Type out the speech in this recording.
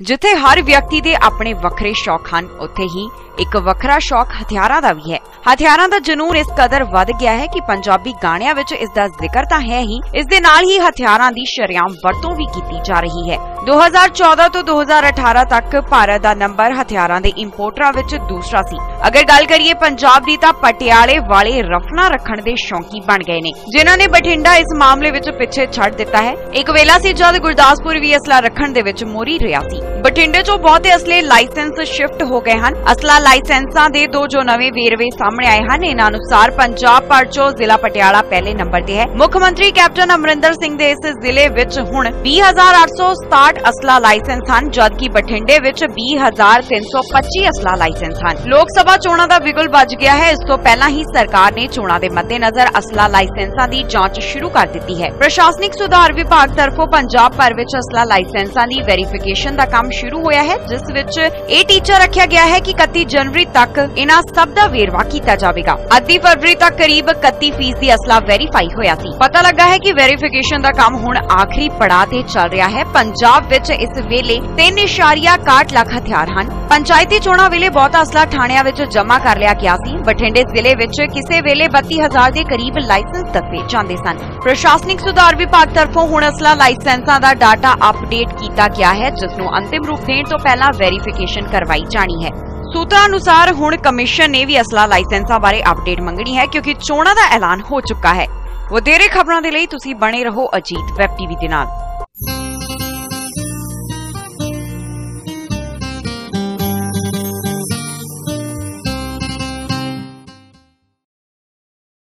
ਜਿੱਥੇ ਹਰ ਵਿਅਕਤੀ ਦੇ ਆਪਣੇ ਵੱਖਰੇ ਸ਼ੌਕ ਹਨ, ਉੱਥੇ ਹੀ ਇੱਕ ਵੱਖਰਾ ਸ਼ੌਕ ਹਥਿਆਰਾਂ ਦਾ ਵੀ ਹੈ। ਹਥਿਆਰਾਂ ਦਾ ਜਨੂਨ ਇਸ ਕਦਰ ਵੱਧ ਗਿਆ ਹੈ ਕਿ ਪੰਜਾਬੀ ਗਾਣਿਆਂ ਵਿੱਚ ਇਸ ਦਾ ਜ਼ਿਕਰ ਤਾਂ ਹੈ ਹੀ, ਇਸ ਦੇ ਨਾਲ ਹੀ ਹਥਿਆਰਾਂ ਦੀ ਸ਼ਰੇਆਮ ਵਰਤੋਂ ਵੀ ਕੀਤੀ ਜਾ ਰਹੀ ਹੈ। 2014 ਤੋਂ 2018 ਤੱਕ ਭਾਰਤ ਦਾ ਨੰਬਰ ਹਥਿਆਰਾਂ ਦੇ ਇੰਪੋਰਟਰਾਂ ਵਿੱਚ ਦੂਸਰਾ ਸੀ। ਅਗਰ ਗੱਲ ਕਰੀਏ ਪੰਜਾਬ ਦੀ ਤਾਂ ਪਟਿਆਲੇ ਵਾਲੇ ਰਫਨਾ ਰੱਖਣ ਦੇ ਸ਼ੌਂਕੀ ਬਣ ਗਏ ਨੇ, ਜਿਨ੍ਹਾਂ ਨੇ ਬਠਿੰਡਾ ਇਸ ਮਾਮਲੇ ਵਿੱਚ ਪਿੱਛੇ ਛੱਡ ਦਿੱਤਾ ਹੈ। ਇੱਕ ਵੇਲਾ ਸੀ ਜਦ ਗੁਰਦਾਸਪੁਰ ਵੀ ਅਸਲਾ ਰੱਖਣ ਦੇ ਵਿੱਚ ਮੋਰੀ ਰਿਹਾ ਸੀ। ਬਠਿੰਡੇ ਚੋਂ ਬਹੁਤੇ ਅਸਲੇ ਲਾਇਸੈਂਸ ਸ਼ਿਫਟ ਹੋ ਗਏ ਹਨ। ਅਸਲਾ ਲਾਇਸੈਂਸਾਂ ਦੇ ਦੋ ਜੋ ਨਵੇਂ ਵੇਰਵੇ ਸਾਹਮਣੇ ਆਏ ਹਨ, ਇਹਨਾਂ ਅਨੁਸਾਰ ਪੰਜਾਬ ਭਰ ਚੋਂ ਜ਼ਿਲ੍ਹਾ ਪਟਿਆਲਾ ਪਹਿਲੇ ਨੰਬਰ ਤੇ ਹੈ। ਮੁੱਖ ਮੰਤਰੀ ਕੈਪਟਨ ਅਮਰਿੰਦਰ ਸਿੰਘ ਦੇ ਇਸ ਜ਼ਿਲ੍ਹੇ ਵਿੱਚ ਹੁਣ 20867 ਅਸਲਾ ਲਾਇਸੈਂਸ ਹਨ, ਜਦਕਿ ਬਠਿੰਡੇ ਵਿੱਚ 20325 ਅਸਲਾ ਲਾਇਸੈਂਸ ਹਨ। ਲੋਕ ਸਭਾ ਚੋਣਾਂ ਦਾ ਬਿਗੁਲ ਵੱਜ ਗਿਆ ਹੈ, ਇਸ ਤੋਂ ਪਹਿਲਾਂ ਹੀ ਸਰਕਾਰ ਨੇ ਚੋਣਾਂ ਦੇ ਮੱਦੇਨਜ਼ਰ ਅਸਲਾ ਲਾਇਸੈਂਸਾਂ ਦੀ ਜਾਂਚ ਸ਼ੁਰੂ ਕਰ ਦਿੱਤੀ ਹੈ। ਪ੍ਰਸ਼ਾਸਨਿਕ ਸੁਧਾਰ ਵਿਭਾਗ ਤਰਫੋਂ ਪੰਜਾਬ ਭਰ ਵਿੱਚ ਅਸਲਾ ਲਾਇਸੈਂਸਾਂ ਦੀ ਵੈਰੀਫਿਕੇਸ਼ਨ ਦਾ ਕੰਮ ਸ਼ੁਰੂ ਹੋਇਆ ਹੈ, ਜਿਸ ਵਿੱਚ ਇਹ ਟੀਚਾ ਰੱਖਿਆ ਗਿਆ ਹੈ ਕਿ 31 ਜਨਵਰੀ ਤੱਕ ਇਹਨਾਂ ਸਭ ਦਾ ਵੇਰਵਾ ਕੀਤਾ ਜਾਵੇਗਾ। ਅੱਧੀ ਫਰਵਰੀ ਤੱਕ ਕਰੀਬ 31% ਦੀ ਅਸਲਾ ਵੈਰੀਫਾਈ ਹੋਇਆ ਸੀ। ਪਤਾ ਲੱਗਾ ਹੈ ਕਿ ਵੈਰੀਫਿਕੇਸ਼ਨ ਦਾ ਕੰਮ ਹੁਣ ਆਖਰੀ ਪੜਾਅ ਤੇ ਚੱਲ ਰਿਹਾ ਹੈ। ਪੰਜਾਬ ਵਿੱਚ ਇਸ ਵੇਲੇ 3.61 ਲੱਖ ਹਥਿਆਰ ਹਨ। ਪੰਚਾਇਤੀ ਚੋਣਾਂ ਵੇਲੇ ਬਹੁਤਾ ਅਸਲਾ ਥਾਣਿਆਂ ਵਿੱਚ ਜਮ੍ਹਾਂ ਕਰ ਲਿਆ ਗਿਆ ਸੀ। ਬਠਿੰਡੇ ਜ਼ਿਲ੍ਹੇ ਵਿੱਚ ਕਿਸੇ ਵੇਲੇ 32000 ਦੇ ਕਰੀਬ ਲਾਇਸੈਂਸ ਦੱਸੇ ਜਾਂਦੇ ਸਨ। ਪ੍ਰਸ਼ਾਸਨਿਕ ਸੁਧਾਰ ਵਿਭਾਗ ਤਰਫੋਂ ਹੁਣ ਅਸਲਾ ਲਾਇਸੈਂਸਾਂ ਦਾ ਡਾਟਾ ਅਪਡੇਟ ਕੀਤਾ ਗਿਆ ਹੈ, ਜਿਸ ਨੂੰ ਅੰਤਿਮ ਰੂਪ ਦੇਣ ਤੋਂ ਪਹਿਲਾਂ ਵੈਰੀਫਿਕੇਸ਼ਨ ਕਰਵਾਈ ਜਾਣੀ ਹੈ। ਸੂਤਰਾਂ ਅਨੁਸਾਰ ਹੁਣ ਕਮਿਸ਼ਨ ਨੇ ਵੀ ਅਸਲਾ ਲਾਇਸੈਂਸਾਂ ਬਾਰੇ ਅਪਡੇਟ ਮੰਗਣੀ ਹੈ ਕਿਉਂਕਿ ਚੋਣਾਂ ਦਾ ਐਲਾਨ ਹੋ ਚੁੱਕਾ ਹੈ। ਵਧੇਰੇ ਖਬਰਾਂ ਦੇ ਲਈ ਤੁਸੀਂ ਬਣੇ ਰਹੋ ਅਜੀਤ ਵੈਬ ਟੀਵੀ ਦੇ ਨਾਲ।